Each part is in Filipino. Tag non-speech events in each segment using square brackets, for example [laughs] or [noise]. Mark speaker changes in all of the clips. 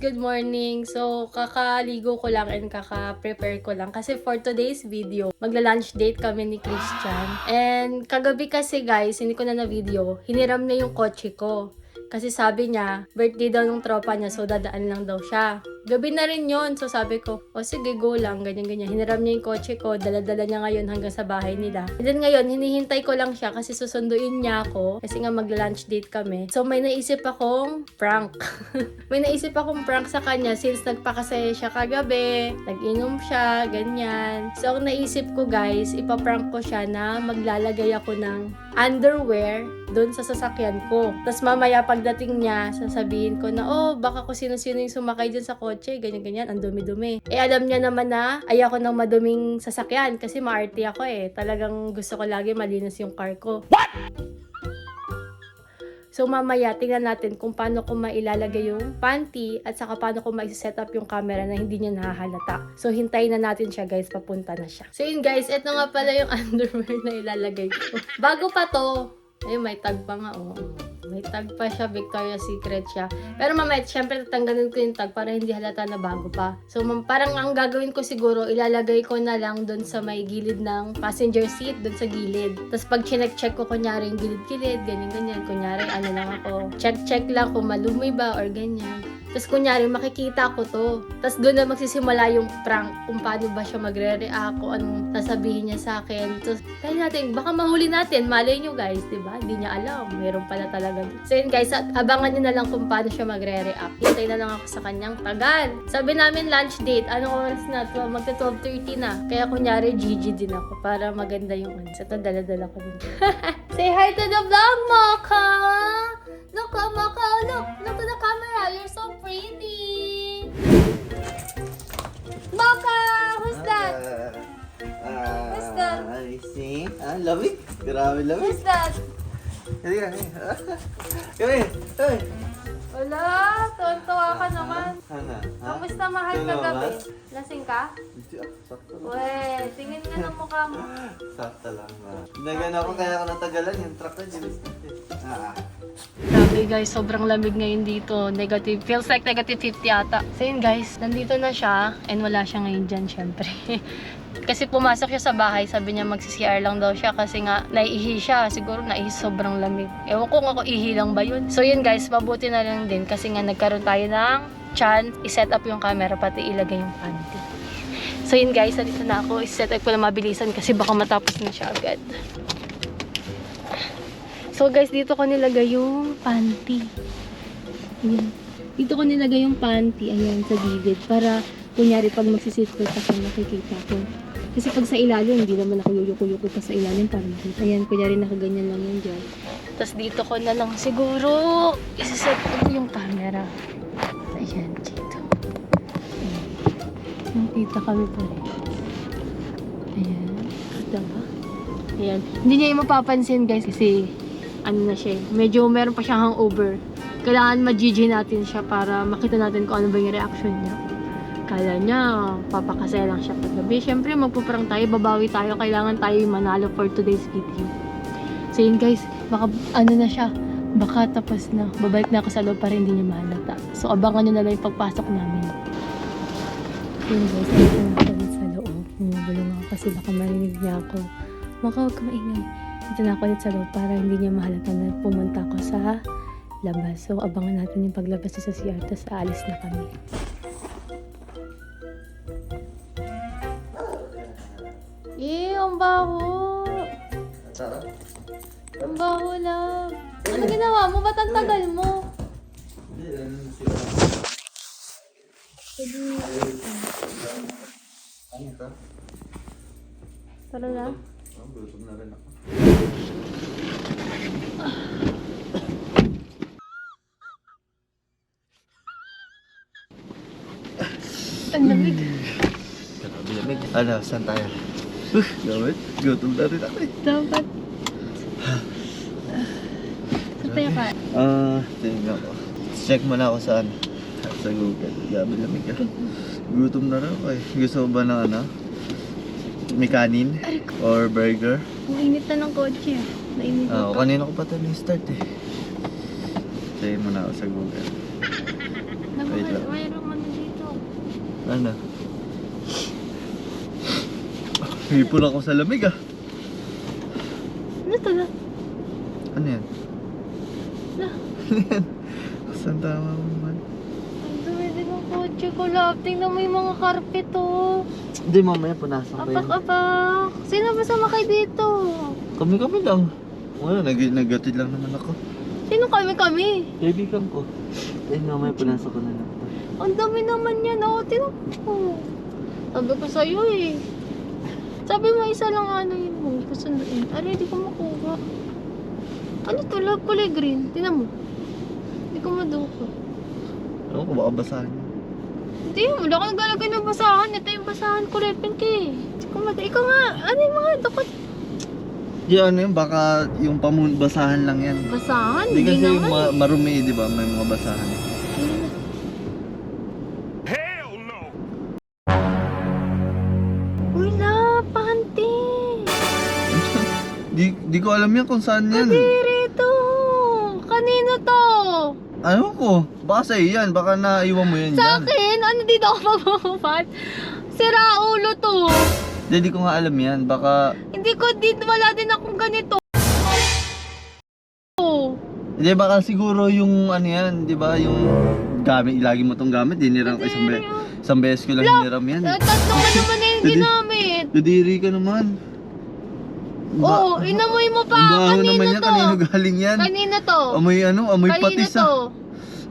Speaker 1: good morning. So, kakaligo ko lang and kaka-prepare ko lang. Kasi for today's video, magla-lunch date kami ni Christian. And kagabi kasi guys, hindi ko na na-video, hiniram na yung kotse ko. Kasi sabi niya, birthday daw ng tropa niya, so dadaan lang daw siya. Gabi na rin yon So sabi ko, o sige, go lang, ganyan-ganyan. Hiniram niya yung kotse ko, dala-dala niya ngayon hanggang sa bahay nila. And then ngayon, hinihintay ko lang siya kasi susunduin niya ako. Kasi nga mag-lunch date kami. So may naisip akong prank. [laughs] may naisip akong prank sa kanya since nagpakasaya siya kagabi, nag-inom siya, ganyan. So ang naisip ko guys, ipaprank ko siya na maglalagay ako ng underwear doon sa sasakyan ko. Tapos mamaya pagdating niya, sasabihin ko na, oh, baka kung sino-sino yung sumakay dyan sa kotse, ganyan-ganyan, ang dumi-dumi. Eh, alam niya naman na ayoko ng maduming sasakyan kasi maarte ako eh. Talagang gusto ko lagi malinis yung car ko. So mamaya, tingnan natin kung paano ko mailalagay yung panty at saka paano ko ma-set up yung camera na hindi niya nahahalata. So hintayin na natin siya guys, papunta na siya. So yun guys, ito nga pala yung [laughs] underwear na ilalagay ko. Bago pa to, ayun may tag pa nga oh. May tag pa siya, Victoria's Secret siya. Pero mamaya, syempre tatanggalin ko yung tag para hindi halata na bago pa. So mam- parang ang gagawin ko siguro, ilalagay ko na lang doon sa may gilid ng passenger seat, doon sa gilid. Tapos pag chinek-check ko kunyari yung gilid-gilid, ganyan-ganyan, kunyari ano lang ako, check-check lang kung malumi ba or ganyan. Tapos kunyari, makikita ko to. Tapos doon na magsisimula yung prank kung paano ba siya magre-react, kung anong sasabihin niya sa akin. Tapos, tayo natin, baka mahuli natin. Malay nyo guys, di ba? Hindi niya alam. Meron pala talaga. So yun guys, abangan niyo na lang kung paano siya magre-react. Hintay na lang ako sa kanyang tagal. Sabi namin lunch date, anong oras na? 12, magta 12.30 na. Kaya kunyari, GG din ako para maganda yung ano. Sa to, dala-dala ko din. [laughs] Say hi to the vlog, Mocha! Look, oh, Mocha, look! Look to the camera, you're so pretty! Mocha! Who's that?
Speaker 2: Ah,
Speaker 1: Who's that?
Speaker 2: I see. Ah, lamig. Grabe lamig.
Speaker 1: Who's that?
Speaker 2: Kali ka, kali. Kali.
Speaker 1: Wala, tuwan-tuwa ka naman.
Speaker 2: Hana. Ha?
Speaker 1: Kamusta mahal ka gabi? Lasing ka?
Speaker 2: Hindi ah, sakto
Speaker 1: Weh, tingin nga ng mukha mo. [laughs]
Speaker 2: Sakto lang ba? Nagan ako kaya ako natagalan yung truck na dinis natin. Ah.
Speaker 1: Grabe guys, sobrang lamig ngayon dito. Negative, feels like negative 50 ata. So yun guys, nandito na siya and wala siya ngayon dyan syempre. [laughs] kasi pumasok siya sa bahay, sabi niya magsi-CR lang daw siya kasi nga naiihi siya. Siguro naihi sobrang lamig. Ewan ko nga kung ihi lang ba yun. So yun guys, mabuti na lang din kasi nga nagkaroon tayo ng chance i-set up yung camera pati ilagay yung panty. So yun guys, nandito na ako. I-set up ko na mabilisan kasi baka matapos na siya agad. So guys, dito ko nilagay yung panty. Ayan. Dito ko nilagay yung panty, ayan, sa gilid. Para, kunyari, pag magsisit ko ako, makikita ko. Kasi pag sa ilalim, hindi naman ako yuyuko-yuko pa sa ilalim para makita. Ayan, kunyari, nakaganyan lang yun dyan. Tapos dito ko na lang siguro, isiset ko yung camera. Ayan. Nakita kami pa rin. Ayan. Kita ba? Ayan. Hindi niya yung mapapansin guys kasi ano na siya eh, medyo meron pa siyang hangover. Kailangan ma-GG natin siya para makita natin kung ano ba yung reaction niya. Kala niya, papakasaya lang siya paggabi. Siyempre, magpuparang tayo, babawi tayo. Kailangan tayo manalo for today's video. So yun guys, baka ano na siya, baka tapos na. Babalik na ako sa loob para hindi niya mahalata. So abangan niyo na lang yung pagpasok namin. Yun guys, nandito na ako ulit sa loob. Bumubulong ako kasi baka marinig niya ako. Baka huwag ka maingay. Dito na ako ulit sa loob para hindi niya mahalata na pumunta ako sa labas. So, abangan natin yung paglabas niya sa CR, tapos aalis na kami. Eh, ang baho!
Speaker 2: Sarap.
Speaker 1: Ang baho lang. Ano ginawa mo? Ba't ang tagal mo?
Speaker 2: Hindi, ano na sila. Ano?
Speaker 1: Tara na.
Speaker 2: Oh, gutom na rin ako.
Speaker 1: Ang lamig.
Speaker 2: Grabe lamig. Ano, saan tayo? Uh, gawin. Gutom na rin ako eh.
Speaker 1: Dapat. Saan tayo ka?
Speaker 2: Ah, tingnan ko. Check muna ako saan. Sa Google. Grabe lamig ah. Gutom na rin ako eh. Gusto mo ba ng ano? May kanin? Or burger?
Speaker 1: Ang init na ng kotse. ah. Nainit
Speaker 2: Ah,
Speaker 1: ako.
Speaker 2: kanina ko pa ito na-start eh. Check muna ako sa Google. Wait lang.
Speaker 1: Mayroong ano dito.
Speaker 2: Ano? Hipon ako sa lamig ah.
Speaker 1: Ano to na?
Speaker 2: Ano yan?
Speaker 1: Na.
Speaker 2: Saan tama mo man?
Speaker 1: Ang dumi din ng kotse ko, love. Tingnan mo yung mga carpet, oh.
Speaker 2: Hindi, mamaya punasan ko yan.
Speaker 1: Apak-apak. Sino ba sumakay dito?
Speaker 2: Kami-kami lang. Wala, nag nagatid lang naman ako.
Speaker 1: Sino kami-kami?
Speaker 2: Kaibigan ko. Eh, mamaya punasan ko na lang.
Speaker 1: Ang dami naman yan, oh. Tingnan mo. Sabi ko sa'yo, eh. Sabi mo, isa lang ano yun mo. Kasunduin. Aray, di ko makuha. Ano to? Love kulay green. Tingnan mo. Hindi ko maduko.
Speaker 2: Ewan ko, baka basahan niya.
Speaker 1: Hindi, wala kang galagay ng basahan. Ito yung basahan eh. Ko mad- Ikaw nga, ano yung mga dukot?
Speaker 2: Di ano yun, baka yung pamun basahan lang yan.
Speaker 1: Basahan?
Speaker 2: Hindi kasi
Speaker 1: naman.
Speaker 2: ma- marumi, di ba? May mga basahan.
Speaker 1: Uy, la, panty. [laughs]
Speaker 2: Di, di ko alam yan kung saan yan.
Speaker 1: Kadiri to. Kanino to?
Speaker 2: Ano ko? Baka sa'yo yan. Baka naiwan mo yan
Speaker 1: Sa
Speaker 2: dyan.
Speaker 1: akin? Ano dito ako magpapapat? Sira ulo to.
Speaker 2: Hindi, di ko nga alam yan. Baka...
Speaker 1: Hindi ko din, wala din akong ganito.
Speaker 2: Hindi, baka siguro yung ano yan, di ba? Yung gamit, lagi mo tong gamit. Diniram ko isang, be- isang beses ko lang hiniram yan.
Speaker 1: Ah, Tatlo ka naman na yung
Speaker 2: Hindi.
Speaker 1: ginamit.
Speaker 2: Dudiri ka naman.
Speaker 1: Oo, inamoy mo pa.
Speaker 2: Baho
Speaker 1: Kanino
Speaker 2: naman yan.
Speaker 1: to?
Speaker 2: Kanino galing yan?
Speaker 1: Kanino to?
Speaker 2: Amoy ano? Amoy
Speaker 1: Kanino
Speaker 2: patis
Speaker 1: to?
Speaker 2: ah.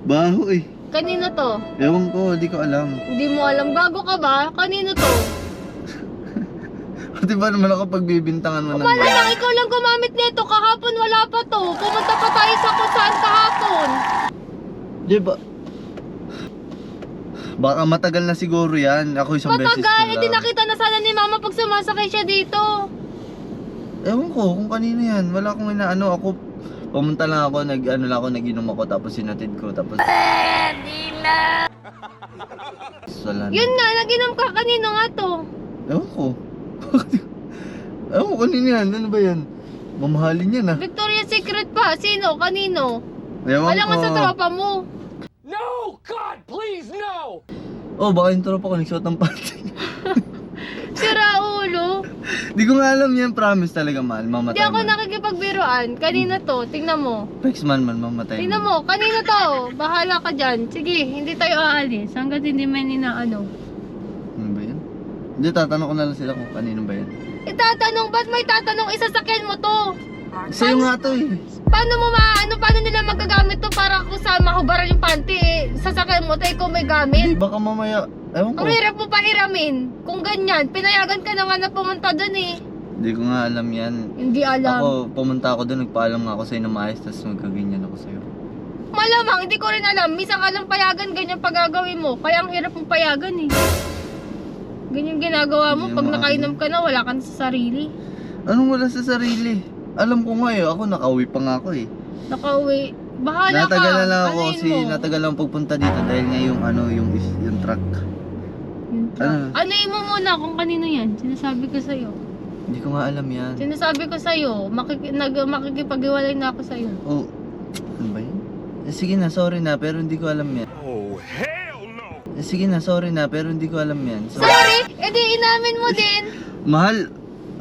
Speaker 2: Baho eh.
Speaker 1: Kanino to?
Speaker 2: Ewan ko, di ko alam.
Speaker 1: Hindi mo alam. Gago ka ba? Kanino to? [laughs]
Speaker 2: Di ba naman ako pagbibintangan mo ng...
Speaker 1: Wala lang, ikaw lang gumamit nito. Kahapon wala pa to. Pumunta pa tayo sa kung saan kahapon.
Speaker 2: Di ba? Baka matagal na siguro yan. Ako isang beses ko
Speaker 1: Matagal,
Speaker 2: lang.
Speaker 1: hindi nakita na sana ni mama pag sumasakay siya dito.
Speaker 2: Ewan ko kung kanino yan. Wala akong inaano. Ako, pumunta lang ako, nag, ano lang ako, nag-inom ako, tapos sinatid ko, tapos... Wala na.
Speaker 1: Yun nga, naginom ka. Kanino nga to?
Speaker 2: Ewan ko. [laughs] Ewan ko kanino yan. Ano ba yan? Mamahalin yan ah.
Speaker 1: Victoria's Secret pa. Sino? Kanino?
Speaker 2: Ewan
Speaker 1: Wala
Speaker 2: ko.
Speaker 1: nga sa tropa mo.
Speaker 3: No! God, please, no!
Speaker 2: Oh, baka yung tropa ko nagsuot ng panty. [laughs]
Speaker 1: Sira ulo.
Speaker 2: Di ko nga alam yan, promise talaga mahal. Mamatay
Speaker 1: Hindi ako
Speaker 2: man.
Speaker 1: nakikipagbiruan. Kanina to. Tingnan mo.
Speaker 2: Pex man man, mamatay
Speaker 1: Tingnan
Speaker 2: man.
Speaker 1: mo. Kanina to. Bahala ka dyan. Sige, hindi tayo aalis. Hanggat hindi man inaano.
Speaker 2: Ano ba yan? Hindi, tatanong ko na lang sila kung kanino ba yan.
Speaker 1: Itatanong, ba't may tatanong isasakyan mo to?
Speaker 2: Sa'yo nga to eh.
Speaker 1: Paano mo maano, paano nila magagamit to para kung saan mahubaran yung panty eh, sasakyan mo to ikaw may
Speaker 2: Hindi,
Speaker 1: gamit?
Speaker 2: baka mamaya, ewan ko.
Speaker 1: Ang hirap mo pahiramin. Kung ganyan, pinayagan ka na nga na pumunta dun eh.
Speaker 2: Hindi ko nga alam yan.
Speaker 1: Hindi alam.
Speaker 2: Ako, pumunta ako doon, nagpaalam nga ako sa'yo na maayos, tapos magkaganyan ako sa'yo.
Speaker 1: Malamang, hindi ko rin alam. Misa ka lang payagan, ganyan pagagawin mo. Kaya ang hirap mong payagan eh. Ganyan ginagawa mo.
Speaker 2: Hindi
Speaker 1: Pag
Speaker 2: mo
Speaker 1: nakainom ka na, wala ka na sa sarili.
Speaker 2: Anong wala sa sarili? Alam ko nga eh, ako nakauwi pa nga ako eh.
Speaker 1: Nakauwi. Bahala ka.
Speaker 2: Natagal na lang ako
Speaker 1: Anuin
Speaker 2: kasi
Speaker 1: mo.
Speaker 2: natagal lang pagpunta dito dahil nga yung ano, yung, is- yung truck. Ano?
Speaker 1: Anuin mo muna kung kanino yan. Sinasabi ko sa'yo.
Speaker 2: Hindi ko nga alam yan.
Speaker 1: Sinasabi ko sa'yo. Makiki nag makikipag-iwalay na ako sa'yo.
Speaker 2: Oh, ano ba yun? Eh, sige na, sorry na, pero hindi ko alam yan.
Speaker 3: Oh, hell no!
Speaker 2: Eh, sige na, sorry na, pero hindi ko alam yan. So,
Speaker 1: Sorry! E di inamin mo din. [laughs]
Speaker 2: mahal,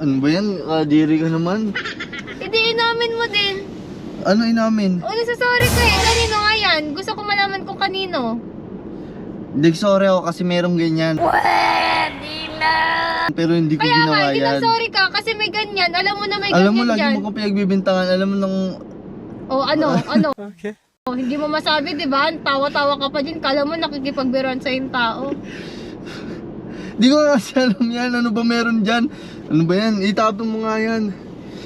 Speaker 2: ano ba yan? Kadiri ka naman.
Speaker 1: E di inamin mo din.
Speaker 2: Ano inamin?
Speaker 1: O sorry ka eh. Kanino nga yan? Gusto ko malaman kung kanino.
Speaker 2: Hindi, sorry ako kasi merong ganyan. Pero hindi ko
Speaker 1: Kaya nga,
Speaker 2: ginawa
Speaker 1: hindi
Speaker 2: yan.
Speaker 1: na sorry ka kasi may ganyan. Alam mo na may
Speaker 2: Alam mo,
Speaker 1: ganyan
Speaker 2: lagi
Speaker 1: dyan.
Speaker 2: mo ko pinagbibintangan. Alam mo nung...
Speaker 1: O ano, ano? [laughs]
Speaker 3: Okay.
Speaker 1: O, hindi mo masabi, di ba? Tawa-tawa ka pa din. Kala mo nakikipagbiruan sa yung tao.
Speaker 2: Di ko nga kasi alam yan. Ano ba meron dyan? Ano ba yan? Itapon mo nga yan.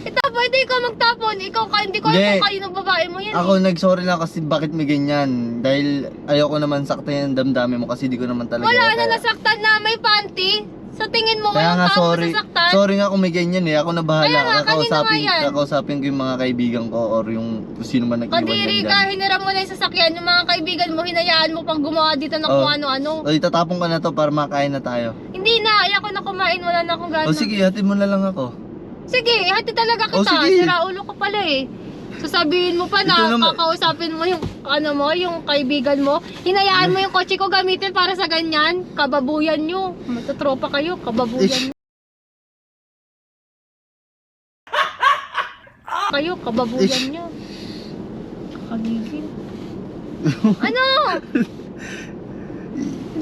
Speaker 1: Ito, pwede ikaw magtapon. Ikaw ka, hindi ko alam
Speaker 2: Hindi.
Speaker 1: kung kaninong babae mo yan.
Speaker 2: Ako nag-sorry lang kasi bakit may ganyan. Dahil ayoko naman saktan yung damdamin mo kasi di ko naman
Speaker 1: eh.
Speaker 2: talaga...
Speaker 1: Wala na nasaktan na may panty. Sa tingin mo,
Speaker 2: Kaya
Speaker 1: walang
Speaker 2: nga
Speaker 1: tao
Speaker 2: sorry.
Speaker 1: masasaktan.
Speaker 2: Sorry nga kung may ganyan eh. Ako na bahala.
Speaker 1: Kaya nga, kanina
Speaker 2: kakausapin,
Speaker 1: nga yan.
Speaker 2: kakausapin ko yung mga kaibigan ko or yung kung sino man nag-iwan
Speaker 1: Kadiri ka,
Speaker 2: dyan.
Speaker 1: hiniram mo na yung sasakyan. Yung mga kaibigan mo, hinayaan mo pang gumawa dito ng
Speaker 2: Oh.
Speaker 1: kung ano-ano.
Speaker 2: O itatapon ka na to para makain na tayo.
Speaker 1: Hindi na, ayaw ko na kumain. Wala na akong gana.
Speaker 2: O sige, hatid mo na lang ako.
Speaker 1: Sige, hati talaga kita.
Speaker 2: Oh, sige.
Speaker 1: Sira ulo ko pala eh. Sasabihin mo pa na
Speaker 2: Ito naman-
Speaker 1: kakausapin mo yung ano mo, yung kaibigan mo. Hinayaan mo yung kotse ko gamitin para sa ganyan. Kababuyan nyo. Matutropa kayo, kababuyan nyo. kayo, kababuyan nyo. Kakagigil. [laughs] ano?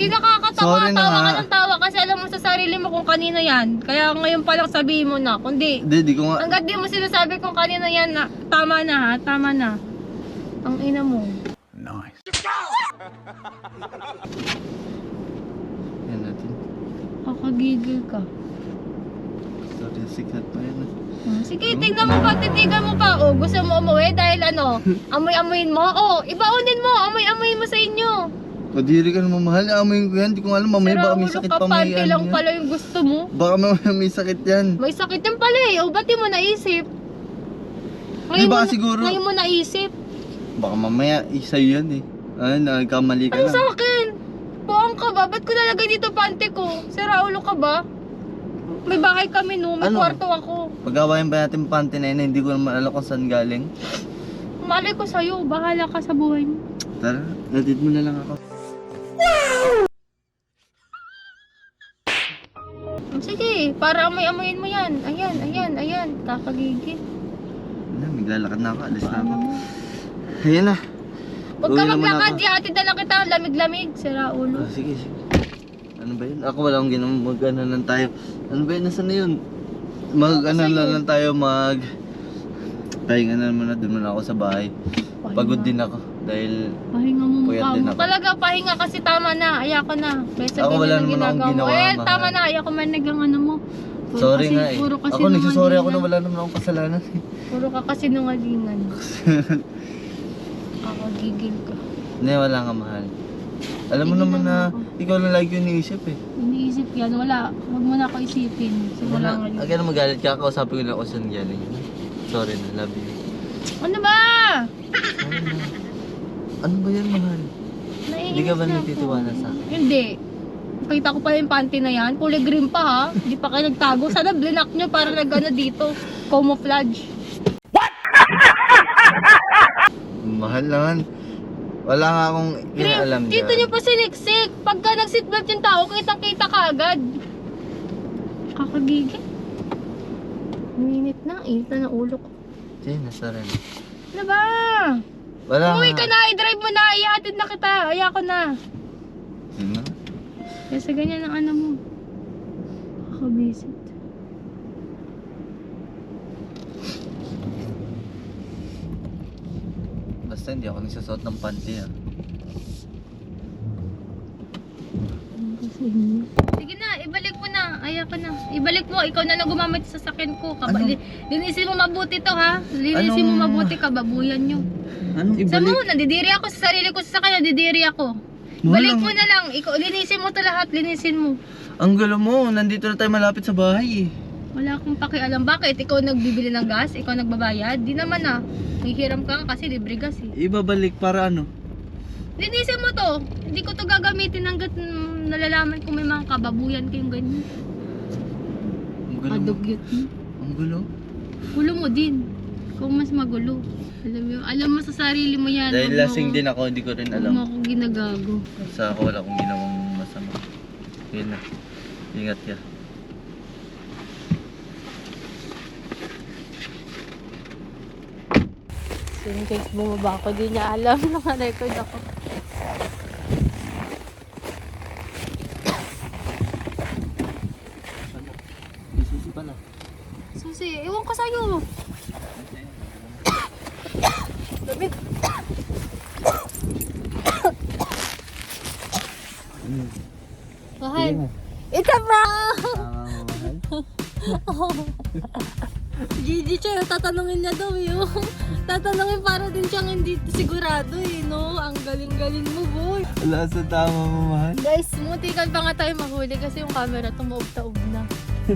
Speaker 1: Hindi nakakatawa.
Speaker 2: Sorry na
Speaker 1: tawa ka
Speaker 2: nga.
Speaker 1: ng tawa kasi alam mo sa sarili mo kung kanino yan. Kaya ngayon pa lang sabihin mo na. Kundi,
Speaker 2: Hindi, di ko nga.
Speaker 1: Hanggat di mo sinasabi kung kanino yan na, tama na ha, tama na. Ang ina mo.
Speaker 3: Nice.
Speaker 2: Yan natin.
Speaker 1: Kakagigil ka.
Speaker 2: Sorry, secret pa yan. ah.
Speaker 1: Hmm, Sige, tingnan mo pa, titigan mo pa. O, gusto mo umuwi dahil ano, [laughs] amoy-amoyin mo? O, ibaunin mo, amoy-amoyin mo sa inyo.
Speaker 2: Kadiri ka naman mahal. Amoy ko yan. Di ko alam. Mamaya baka may sakit pa may ano
Speaker 1: lang
Speaker 2: yan.
Speaker 1: pala yung gusto mo.
Speaker 2: Baka mamaya may sakit yan.
Speaker 1: May sakit yan pala eh. O, ba't di mo naisip?
Speaker 2: Di ba
Speaker 1: mo, na-
Speaker 2: siguro-
Speaker 1: Ngayon mo naisip.
Speaker 2: Baka mamaya isa yan eh. Ay, nagkamali ka
Speaker 1: Ano
Speaker 2: lang.
Speaker 1: sa akin? Buang ka ba? Ba't ko nalagay dito panty ko? Sira ulo ka ba? May bahay kami no, may
Speaker 2: Ano?
Speaker 1: kwarto ako.
Speaker 2: Pag-awayan pa natin panty na yun, hindi ko naman alam kung saan galing.
Speaker 1: Malay ko sa'yo, bahala ka sa buhay mo.
Speaker 2: Tara, natid mo na lang ako.
Speaker 1: Para amoy-amoyin mo yan. Ayan, ayan, ayan. Kakagigil.
Speaker 2: Ano, maglalakad na ako. Alis na ako.
Speaker 1: Mo?
Speaker 2: Ayan na.
Speaker 1: Huwag ka maglakad, ihatid na lang kita. Lamig-lamig. Sira ulo.
Speaker 2: Ah, sige, sige. Ano ba yun? Ako wala akong ginawa. Mag ano lang tayo. Ano ba yun? Nasaan na yun? Mag ano
Speaker 1: sa'yo.
Speaker 2: lang, lang tayo. Mag... Pahinga na muna. Doon muna ako sa bahay.
Speaker 1: Pahinga.
Speaker 2: Pagod din ako. Dahil
Speaker 1: Pahinga mo mukha mo. Talaga, pahinga kasi tama na. Ayoko na. Besa
Speaker 2: Ako, wala naman akong
Speaker 1: ginagawa Eh, tama na. Ayoko manig ang ano mo. Puro
Speaker 2: sorry
Speaker 1: kasi,
Speaker 2: nga eh.
Speaker 1: Puro kasi
Speaker 2: Ako nagsasorry ako na wala naman akong kasalanan.
Speaker 1: Puro ka kasi nungalingan. [laughs] Kakagigil ka.
Speaker 2: Hindi, wala nga mahal. Alam mo
Speaker 1: Sige
Speaker 2: naman na
Speaker 1: ako.
Speaker 2: ikaw lang lagi yung iniisip eh.
Speaker 1: Iniisip yan. Wala. Huwag mo na ako isipin. Simula
Speaker 2: Wala.
Speaker 1: ngayon.
Speaker 2: Na magalit ka. Kausapin ko lang ako saan galing. Sorry na, love you.
Speaker 1: Ano ba?
Speaker 2: Na. Ano ba yan, mahal?
Speaker 1: Naiinis
Speaker 2: Hindi ka ba
Speaker 1: na ako.
Speaker 2: nagtitiwala sa akin?
Speaker 1: Hindi. Nakita ko pa yung panty na yan. Kulay green pa ha. Hindi pa kayo nagtago. Sana blinak nyo para nag ano dito. Camouflage. [laughs]
Speaker 2: Mahal naman. Wala nga akong inaalam
Speaker 1: Green. Dito nyo pa siniksik. Pagka nag-seatbelt yung tao, kitang kita ka agad. Kakagigil. Minit na. Init na ng ulo ko.
Speaker 2: Sige, nasa rin.
Speaker 1: Ano ba?
Speaker 2: Wala
Speaker 1: Umuwi ka na. I-drive mo na. Ihatid na kita. Ayako na. Kasi ganyan ang ano mo. Kakabisit.
Speaker 2: Basta hindi ako nagsusot ng panty ah.
Speaker 1: Ano? Sige na, ibalik mo na. Ayoko na. Ibalik mo. Ikaw na lang gumamit sa sakin ko. Kaba,
Speaker 2: Ano?
Speaker 1: li- Linisin mo mabuti to ha. Linisin mo
Speaker 2: Anong-
Speaker 1: mabuti kababuyan nyo.
Speaker 2: Anong
Speaker 1: Sa mo, nandidiri ako sa sarili ko sa kanya, nandidiri ako. Balik mo na lang. Ikaw, linisin mo to lahat. Linisin mo.
Speaker 2: Ang gulo mo, nandito na tayo malapit sa bahay eh.
Speaker 1: Wala akong pakialam. Bakit? Ikaw nagbibili ng gas? Ikaw nagbabayad? Di naman ah. Hihiram ka nga kasi libre gas eh.
Speaker 2: Ibabalik para ano?
Speaker 1: Linisin mo to. Hindi ko to gagamitin hanggat mm, nalalaman kung may mga kababuyan kayong ganyan.
Speaker 2: Ang gulo mo.
Speaker 1: Kadugyot mo.
Speaker 2: Ang gulo.
Speaker 1: Gulo mo din. Kung mas magulo. Alam mo, alam mo sa sarili mo yan.
Speaker 2: Dahil
Speaker 1: Huwag mo
Speaker 2: lasing
Speaker 1: ako-
Speaker 2: din ako, hindi ko rin
Speaker 1: Huwag mo
Speaker 2: alam.
Speaker 1: ako ginagago.
Speaker 2: Sa ako wala akong ginawang masama. Yun na. Ingat ka.
Speaker 1: So in case bumaba ako, di niya alam. [laughs] Naka-record ako.
Speaker 2: Susi,
Speaker 1: ewan ko sa'yo. Siya, tatanungin niya daw yun. [laughs] tatanungin para din siyang hindi sigurado eh, no? Ang galing-galing mo, boy.
Speaker 2: Wala sa tama mo, mahal.
Speaker 1: Guys, mutikan pa nga tayo mahuli kasi yung camera tumuog-taog na. [laughs]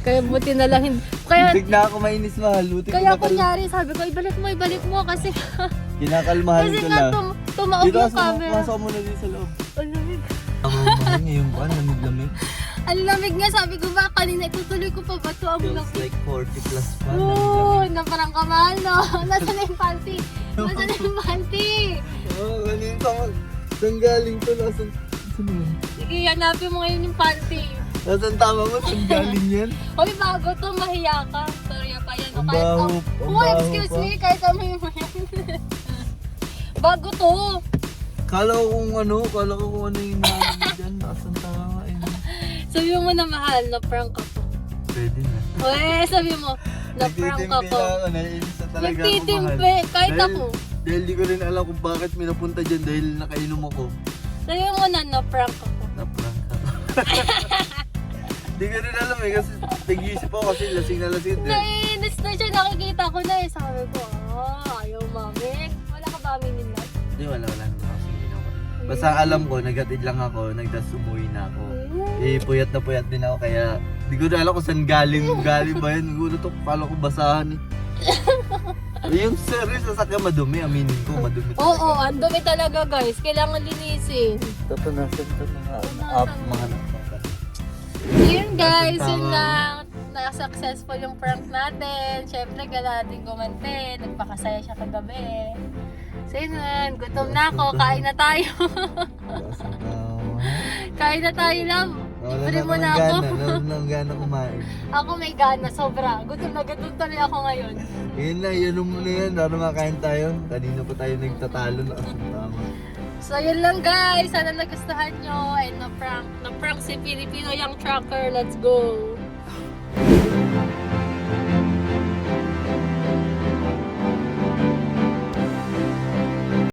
Speaker 1: Kaya buti na lang hindi. Kaya,
Speaker 2: na ako mainis, mahal. Butik
Speaker 1: kaya
Speaker 2: na ako.
Speaker 1: kunyari sabi ko, ibalik mo, ibalik mo kasi [laughs]
Speaker 2: Kinakalmahan
Speaker 1: kasi
Speaker 2: ko
Speaker 1: nga
Speaker 2: lang.
Speaker 1: tum tumaog
Speaker 2: Dito
Speaker 1: yung
Speaker 2: ka,
Speaker 1: camera.
Speaker 2: pasok mo na dito sa loob.
Speaker 1: Ang lamig.
Speaker 2: Ang mahal ngayon pa, lamig-lamig.
Speaker 1: Ang lamig nga, sabi ko ba, kanina itutuloy ko pa ba ito? Ang
Speaker 2: Feels
Speaker 1: lamig.
Speaker 2: like 40 plus pa.
Speaker 1: Oo, na parang kamal, no? [laughs] Nasaan na yung panty? Nasaan na yung panty?
Speaker 2: Oo, oh, kanina tama. Saan galing to? Nasaan? Saan yun?
Speaker 1: Sige, hanapin mo ngayon yung panty.
Speaker 2: Nasaan tama mo? Saan galing [laughs] yan?
Speaker 1: Hoy, bago to, mahiya ka. Sorry pa yan.
Speaker 2: Ang
Speaker 1: Kahit
Speaker 2: baho,
Speaker 1: am-
Speaker 2: ang
Speaker 1: Oh,
Speaker 2: baho
Speaker 1: excuse
Speaker 2: pa.
Speaker 1: me, kahit amoy mo yan. bago to.
Speaker 2: Kala ko kung ano, kala ko kung ano yung mo dyan. Nasaan tama.
Speaker 1: Sabi mo na mahal, na prank ako.
Speaker 2: Pwede na.
Speaker 1: Uy, sabi mo, na prank
Speaker 2: Nagtitimpi
Speaker 1: ako.
Speaker 2: ako, naiinis na talaga ako
Speaker 1: Nagtitimpi,
Speaker 2: mahal.
Speaker 1: kahit
Speaker 2: Dahil-
Speaker 1: ako.
Speaker 2: Dahil di ko rin alam kung bakit may napunta dyan dahil nakainom ako.
Speaker 1: Sabi mo na, na prank ako.
Speaker 2: Na-prank ako. [laughs] Di ko rin alam eh kasi nag-iisip ako kasi lasing na lasing.
Speaker 1: Naiinis na siya, nakikita ko na
Speaker 2: Basta alam ko, nagatid lang ako, nagdas umuwi na ako. Eh, puyat na puyat din ako kaya di ko na alam kung saan galing, galing ba yun. Siguro to, pala ko basahan eh. [laughs] Yung service sa sakya madumi, aminin ko, madumi
Speaker 1: Oo, oh, ang dumi talaga guys. Kailangan linisin.
Speaker 2: Tatunasan to mga
Speaker 1: Tatunasan.
Speaker 2: up, mga
Speaker 1: Yun guys, yun lang. Na-successful yung prank natin. Siyempre, galating gumante. Nagpakasaya siya kagabi. So yun gutom na ako. Kain na tayo. [laughs] Kain na tayo, love. Libre mo
Speaker 2: ako
Speaker 1: na ako.
Speaker 2: wala na gana kumain. [laughs]
Speaker 1: Ako may gana, sobra. Gutom na gutom tuloy ako ngayon.
Speaker 2: Yun na, yun mo na yan, para makain tayo. Kanina pa tayo nagtatalo na [laughs] tama.
Speaker 1: So yun lang guys. Sana nagustuhan nyo. And na-prank. Na-prank si Filipino Young Trucker. Let's go.